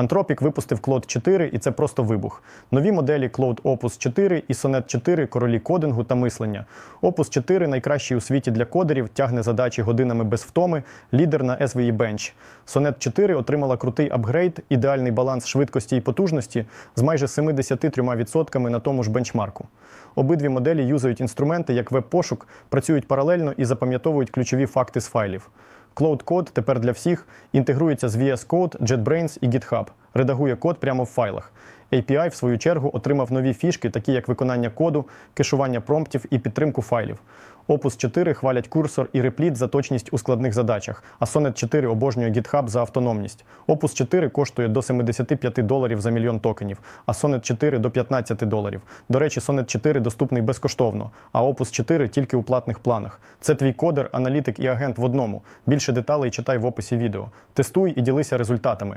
Anthropic випустив Claude 4, і це просто вибух. Нові моделі Claude Opus 4 і Sonnet 4 королі кодингу та мислення. Opus 4 найкращий у світі для кодерів, тягне задачі годинами без втоми, лідер на SVE Bench. Sonnet 4 отримала крутий апгрейд, ідеальний баланс швидкості і потужності з майже 73% на тому ж бенчмарку. Обидві моделі юзають інструменти як веб-пошук, працюють паралельно і запам'ятовують ключові факти з файлів. Cloud Code тепер для всіх інтегрується з VS Code, JetBrains і GitHub, редагує код прямо в файлах. API, в свою чергу, отримав нові фішки, такі як виконання коду, кешування промптів і підтримку файлів. Opus 4 хвалять курсор і репліт за точність у складних задачах, а Sonnet 4 обожнює GitHub за автономність. Opus 4 коштує до 75 доларів за мільйон токенів, а Sonnet 4 до 15 доларів. До речі, Sonnet 4 доступний безкоштовно, а Opus 4 тільки у платних планах. Це твій кодер, аналітик і агент в одному. Більше деталей читай в описі відео. Тестуй і ділися результатами.